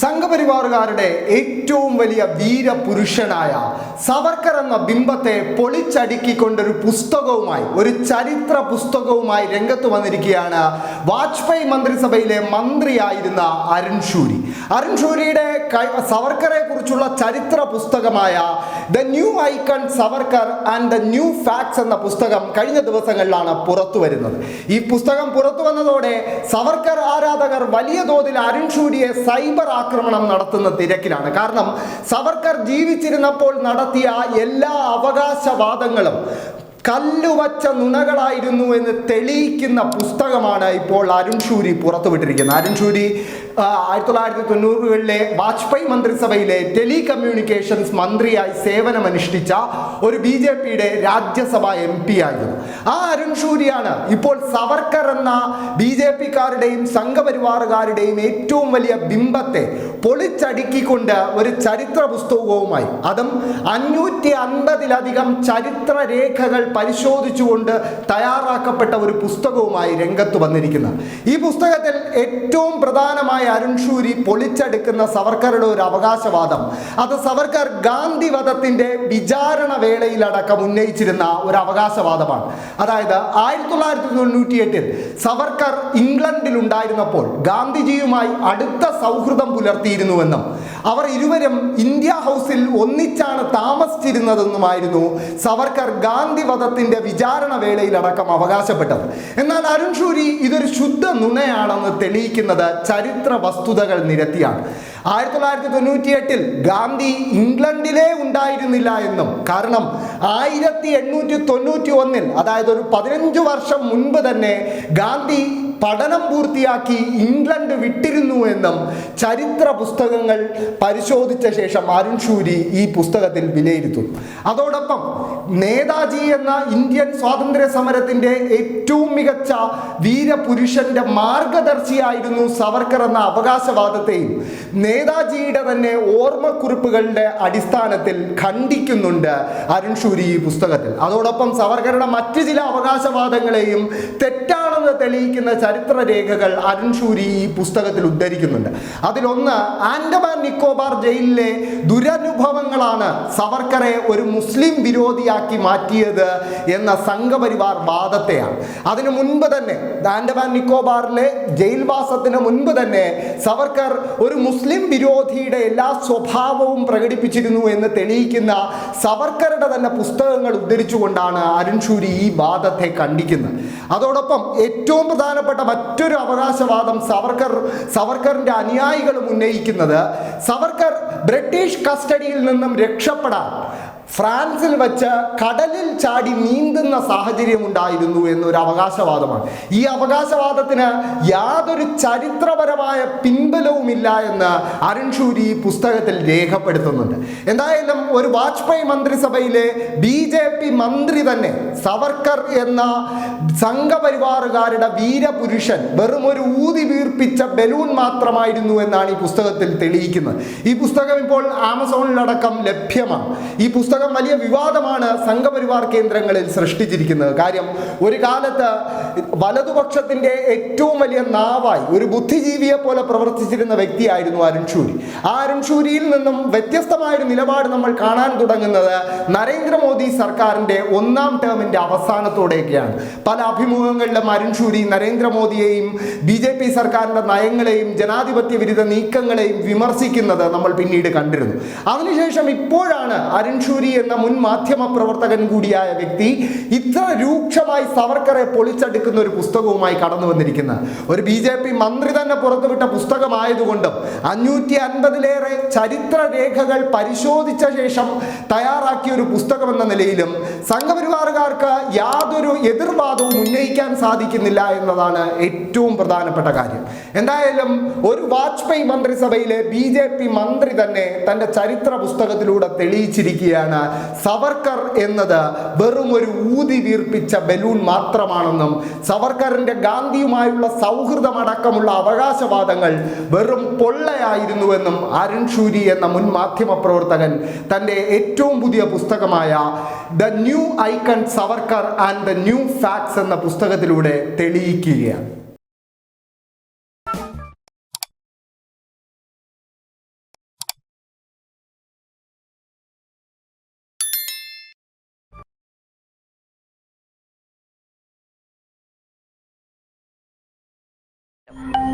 സംഘപരിവാറുകാരുടെ ഏറ്റവും വലിയ വീരപുരുഷനായ സവർക്കർ എന്ന ബിംബത്തെ പൊളിച്ചടുക്കിക്കൊണ്ടൊരു പുസ്തകവുമായി ഒരു ചരിത്ര പുസ്തകവുമായി രംഗത്ത് വന്നിരിക്കുകയാണ് വാജ്പേയി മന്ത്രിസഭയിലെ മന്ത്രിയായിരുന്ന അരുൺ ഷൂരി. അരുൺ ഷൂരിയുടെ സവർക്കറെ കുറിച്ചുള്ള ചരിത്ര പുസ്തകമായ the new icon Savarkar and the new facts എന്ന പുസ്തകം കഴിഞ്ഞ ദിവസങ്ങളിലാണ് പുറത്തു വരുന്നത്. ഈ പുസ്തകം പുറത്തു വന്നതോടെ സവർക്കർ ആരാധകർ വലിയ തോതിൽ അരുൺ ഷൂരിയെ സൈബർ ആക്രമണം നടത്തുന്ന തിരക്കിലാണ്. കാരണം സവർക്കർ ജീവിച്ചിരുന്നപ്പോൾ നടത്തിയ എല്ലാ അവകാശവാദങ്ങളും കല്ലുവച്ച നുണകളായിരുന്നു എന്ന് തെളിയിക്കുന്ന പുസ്തകമാണ് ഇപ്പോൾ അരുൺ ഷൂരി പുറത്തുവിട്ടിരിക്കുന്നത്. അരുൺ ഷൂരി ആയിരത്തി തൊള്ളായിരത്തി തൊണ്ണൂറുകളിലെ വാജ്പേയി മന്ത്രിസഭയിലെ ടെലികമ്മ്യൂണിക്കേഷൻസ് മന്ത്രിയായി സേവനമനുഷ്ഠിച്ച ഒരു ബി ജെ പിയുടെ രാജ്യസഭാ എം പി ആയിരുന്നു. ആ അരുൺ ഷൂരിയാണ് ഇപ്പോൾ സവർക്കർ എന്ന ബി ജെ പിക്കാരുടെയും സംഘപരിവാറുകാരുടെയും ഏറ്റവും വലിയ ബിംബത്തെ പൊളിച്ചടുക്കിക്കൊണ്ട് ഒരു ചരിത്ര പുസ്തകവുമായി അതും അഞ്ഞൂറ്റി അൻപതിലധികം ചരിത്ര രേഖകൾ പരിശോധിച്ചുകൊണ്ട് തയ്യാറാക്കപ്പെട്ട ഒരു പുസ്തകവുമായി രംഗത്ത് വന്നിരിക്കുന്നത് ഈ പുസ്തകത്തിൽ ഏറ്റവും പ്രധാനമായി അരുൺ ഷൂരി പൊളിച്ചെടുക്കുന്ന സവർക്കറുടെ ഒരു അവകാശവാദം. അത് സവർക്കർ ഗാന്ധി വധത്തിന്റെ വിചാരണ വേളയിലടക്കം ഉന്നയിച്ചിരുന്ന ഒരു അവകാശവാദമാണ്. അതായത് ആയിരത്തി തൊള്ളായിരത്തി തൊണ്ണൂറ്റി എട്ടിൽ സവർക്കർ ഇംഗ്ലണ്ടിൽ ഉണ്ടായിരുന്നപ്പോൾ ഗാന്ധിജിയുമായി അടുത്ത സൗഹൃദം പുലർത്തിയിരുന്നുവെന്നും അവർ ഇരുവരും ഇന്ത്യ ഹൗസിൽ ഒന്നിച്ചാണ് താമസിച്ചിരുന്നതെന്നുമായിരുന്നു സവർക്കർ ഗാന്ധി വധത്തിന്റെ വിചാരണ വേളയിലടക്കം അവകാശപ്പെട്ടത്. എന്നാൽ അരുൺ ഷൂരി ഇതൊരു ശുദ്ധ നുണയാണെന്ന് തെളിയിക്കുന്നത് ചരിത്ര വസ്തുതകൾ നിരത്തിയാണ്. ആയിരത്തി തൊള്ളായിരത്തി തൊണ്ണൂറ്റി എട്ടിൽ ഗാന്ധി ഇംഗ്ലണ്ടിലേ ഉണ്ടായിരുന്നില്ല എന്നും കാരണം ആയിരത്തി എണ്ണൂറ്റി തൊണ്ണൂറ്റി ഒന്നിൽ അതായത് ഒരു പതിനഞ്ച് വർഷം മുൻപ് തന്നെ ഗാന്ധി പഠനം പൂർത്തിയാക്കി ഇംഗ്ലണ്ട് വിട്ടിരുന്നു എന്നും ചരിത്ര പുസ്തകങ്ങൾ പരിശോധിച്ച ശേഷം അരുൺ ഷൂരി ഈ പുസ്തകത്തിൽ വിലയിരുത്തും. അതോടൊപ്പം നേതാജി എന്ന ഇന്ത്യൻ സ്വാതന്ത്ര്യ സമരത്തിന്റെ ഏറ്റവും മികച്ച വീരപുരുഷന്റെ മാർഗദർശിയായിരുന്നു സവർക്കർ എന്ന അവകാശവാദത്തെയും നേതാജിയുടെ തന്നെ ഓർമ്മക്കുറിപ്പുകളുടെ അടിസ്ഥാനത്തിൽ ഖണ്ഡിക്കുന്നുണ്ട് അരുൺ ഷൂരി ഈ പുസ്തകത്തിൽ. അതോടൊപ്പം സവർക്കറുടെ മറ്റു ചില അവകാശവാദങ്ങളെയും തെറ്റാണെന്ന് തെളിയിക്കുന്ന ചരിത്ര രേഖകൾ അരുൺ ഷൂരി ഈ പുസ്തകത്തിൽ ഉദ്ധരിക്കുന്നുണ്ട്. അതിലൊന്ന് ആൻഡമാൻ നിക്കോബാർ ജയിലിലെ ദുരനുഭവങ്ങളാണ് സവർക്കറെ ഒരു മുസ്ലിം വിരോധിയാക്കി മാറ്റിയത് എന്ന സംഘപരിവാർ വാദത്തെയാണ്. അതിനു മുൻപ് തന്നെ ആൻഡമാൻ നിക്കോബാറിലെ ജയിൽവാസത്തിന് മുൻപ് തന്നെ സവർക്കർ ഒരു മുസ്ലിം വിരോധിയുടെ എല്ലാ സ്വഭാവവും പ്രകടിപ്പിച്ചിരുന്നു എന്ന് തെളിയിക്കുന്ന സവർക്കറുടെ തന്നെ പുസ്തകങ്ങൾ ഉദ്ധരിച്ചുകൊണ്ടാണ് അരുൺ ഷൂരി ഈ വാദത്തെ കണ്ടിക്കുന്നത് അതോടൊപ്പം ഏറ്റവും പ്രധാനപ്പെട്ട മറ്റൊരു അവകാശവാദം സവർക്കർ സവർക്കറിന്റെ അനുയായികളും ഉന്നയിക്കുന്നത് സവർക്കർ ബ്രിട്ടീഷ് കസ്റ്റഡിയിൽ നിന്നും രക്ഷപ്പെടാൻ ഫ്രാൻസിൽ വെച്ച് കടലിൽ ചാടി നീന്തുന്ന സാഹചര്യം ഉണ്ടായിരുന്നു എന്നൊരു അവകാശവാദമാണ്. ഈ അവകാശവാദത്തിന് യാതൊരു ചരിത്രപരമായ പിൻബലവുമില്ല എന്ന് അരുൺ ഷൂരി ഈ പുസ്തകത്തിൽ രേഖപ്പെടുത്തുന്നുണ്ട്. എന്തായാലും ഒരു വാജ്പേയി മന്ത്രിസഭയിലെ ബി ജെ പി മന്ത്രി തന്നെ സവർക്കർ എന്ന സംഘപരിവാറുകാരുടെ വീരപുരുഷൻ വെറും ഒരു ഊതി വീർപ്പിച്ച ബലൂൺ മാത്രമായിരുന്നു എന്നാണ് ഈ പുസ്തകത്തിൽ തെളിയിക്കുന്നത്. ഈ പുസ്തകം ഇപ്പോൾ ആമസോണിലടക്കം ലഭ്യമാണ്. ഈ പുസ്തകം വലിയ വിവാദമാണ് സംഘപരിവാർ കേന്ദ്രങ്ങളിൽ സൃഷ്ടിച്ചിരിക്കുന്നത്. കാര്യം ഒരു കാലത്ത് വലതുപക്ഷത്തിന്റെ ഏറ്റവും വലിയ നാവായി ഒരു ബുദ്ധിജീവിയെ പോലെ പ്രവർത്തിച്ചിരുന്ന വ്യക്തിയായിരുന്നു അരുൺ ഷൂരി. ആ അരുൺ ഷൂരിയിൽ നിന്നും വ്യത്യസ്തമായ ഒരു നിലപാട് നമ്മൾ കാണാൻ തുടങ്ങുന്നത് നരേന്ദ്രമോദി സർക്കാരിന്റെ ഒന്നാം ടേമിന്റെ അവസാനത്തോടെയൊക്കെയാണ്. പല അഭിമുഖങ്ങളിലും അരുൺ ഷൂരി നരേന്ദ്രമോദിയെയും ബി ജെ പി സർക്കാരിന്റെ നയങ്ങളെയും ജനാധിപത്യ വിരുദ്ധ നീക്കങ്ങളെയും വിമർശിക്കുന്നത് നമ്മൾ പിന്നീട് കണ്ടിരുന്നു. അതിനുശേഷം ഇപ്പോഴാണ് അരുൺ ഷൂരി എന്ന മുൻ മാധ്യമ പ്രവർത്തകൻ കൂടിയായ വ്യക്തി ഇത്ര രൂക്ഷമായി സവർക്കറെ പൊളിച്ചെടുക്കുന്ന ഒരു പുസ്തകവുമായി കടന്നു വന്നിരിക്കുന്നത് ഒരു ബി ജെ പി മന്ത്രി തന്നെ പുറത്തുവിട്ട പുസ്തകമായതുകൊണ്ടും അഞ്ഞൂറ്റി അൻപതിലേറെ ചരിത്ര രേഖകൾ പരിശോധിച്ച ശേഷം തയ്യാറാക്കിയ ഒരു പുസ്തകം എന്ന നിലയിലും സംഘപരിവാറുകാർക്ക് യാതൊരു എതിർവാദവും ഉന്നയിക്കാൻ സാധിക്കുന്നില്ല എന്നതാണ് ഏറ്റവും പ്രധാനപ്പെട്ട കാര്യം. എന്തായാലും ഒരു വാജ്പേയി മന്ത്രിസഭയിലെ ബി മന്ത്രി തന്നെ തന്റെ ചരിത്ര പുസ്തകത്തിലൂടെ തെളിയിച്ചിരിക്കുകയാണ് സവർക്കർ എന്നത് വെറും ഒരു ഊതി വീർപ്പിച്ച ബലൂൺ മാത്രമാണെന്നും സവർക്കറിന്റെ ഗാന്ധിയുമായുള്ള സൗഹൃദമടക്കമുള്ള അവകാശവാദങ്ങൾ വെറും പൊള്ളയായിരുന്നുവെന്നും അരുൺ ഷൂരി എന്ന മുൻ മാധ്യമ പ്രവർത്തകൻ തന്റെ ഏറ്റവും പുതിയ പുസ്തകമായ the new icon Savarkar and the new facts എന്ന പുസ്തകത്തിലൂടെ തെളിയിക്കുകയാണ്. Yep.